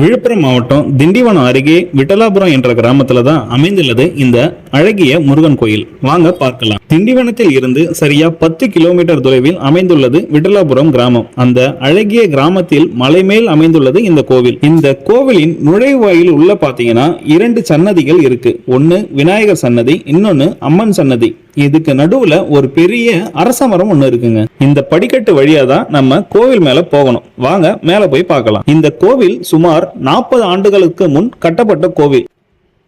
விழுப்புரம் மாவட்டம் திண்டிவனம் அருகே விட்டலாபுரம் என்ற கிராமத்தில் தான் அமைந்துள்ளது இந்த அழகிய முருகன் கோயில். வாங்க பார்க்கலாம். திண்டிவனத்தில் இருந்து சரியா பத்து கிலோமீட்டர் தொலைவில் அமைந்துள்ளது விடலாபுரம் கிராமம். அந்த அழகிய கிராமத்தில் மலை மேல் அமைந்துள்ளது இந்த கோவில். இந்த கோவிலின் நுழைவாயில் உள்ள பாத்தீங்கன்னா இரண்டு சன்னதிகள் இருக்கு. ஒன்னு விநாயகர் சன்னதி இன்னொன்னு அம்மன் சன்னதி. இதுக்கு நடுவுல ஒரு பெரிய அரச மரம் ஒண்ணு இருக்குங்க. இந்த படிக்கட்டு வழியா தான் நம்ம கோவில் மேல போகணும். வாங்க மேல போய் பார்க்கலாம். இந்த கோவில் சுமார் நாற்பது ஆண்டுகளுக்கு முன் கட்டப்பட்ட கோவில்.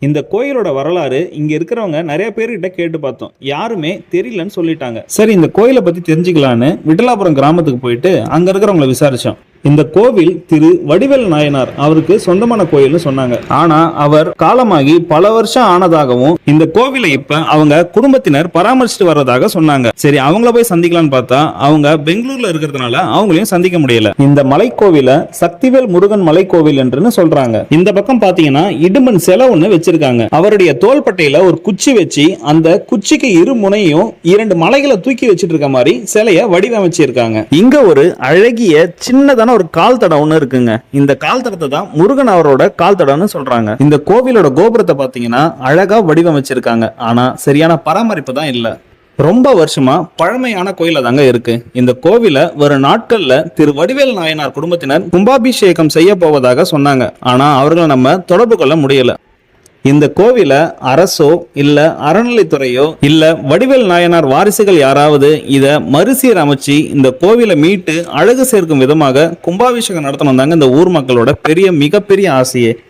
இந்த கோயிலோட வரலாறு இங்க இருக்கிறவங்க நிறைய பேர்கிட்ட கேட்டு பார்த்தோம். யாருமே தெரியலன்னு சொல்லிட்டாங்க. சரி இந்த கோயிலை பத்தி தெரிஞ்சுக்கலான்னு விட்டலாபுரம் கிராமத்துக்கு போயிட்டு அங்க இருக்கிறவங்கள விசாரிச்சோம். இந்த கோவில் திரு வடிவேல் நாயனார் அவருக்கு சொந்தமான கோயில்னு சொன்னாங்க. ஆனா அவர் காலமாகி பல வருஷம் ஆனதாகவும் இந்த கோவிலை இப்ப அவங்க குடும்பத்தினர் பராமரிச்சுட்டு வர்றதாக சொன்னாங்க. சரி அவங்கள போய் சந்திக்கலாம்னு பார்த்தா அவங்க பெங்களூர்ல இருக்கிறதுனால அவங்களையும் சந்திக்க முடியல. இந்த மலைக்கோவில சக்திவேல் முருகன் மலைக்கோவில் என்றுன்னு சொல்றாங்க. இந்த பக்கம் பாத்தீங்கன்னா இடுமன் செல ஒண்ணு வச்சிருக்காங்க. அவருடைய தோள்பட்டையில ஒரு குச்சி வச்சு அந்த குச்சிக்கு இரு முனையும் இரண்டு மலைகளை தூக்கி வச்சிட்டு இருக்க மாதிரி சிலைய வடிவமைச்சிருக்காங்க. இங்க ஒரு அழகிய சின்னதான ஒரு கால் தடம் ஒன்று இருக்குங்க. இந்த கால் தடத்தை தான் முருகன் அவரோட கால் தடம்னு சொல்றாங்க. இந்த கோவிலோட கோபுரத்தை பார்த்தீங்கன்னா அழகா வடிவமைச்சிருக்காங்க. ஆனா சரியான பராமரிப்பு தான் இல்லை. ரொம்ப வருஷமா பழமையான கோயில தாங்க இருக்கு. இந்த கோவில வரும் நாட்கள்ல திரு வடிவேல் நாயனார் குடும்பத்தினர் கும்பாபிஷேகம் செய்ய போவதாக சொன்னாங்க. ஆனா அவர்களை நம்ம தொடர்பு கொள்ள முடியல. இந்த கோவில அரசோ இல்ல அறநிலைத்துறையோ இல்ல வடிவேல் நாயனார் வாரிசுகள் யாராவது இத மறுசீரமைச்சு இந்த கோவிலை மீட்டு அழகு சேர்க்கும் விதமாக கும்பாபிஷேகம் நடத்தணும் தாங்க இந்த ஊர் மக்களோட பெரிய மிகப்பெரிய ஆசையே.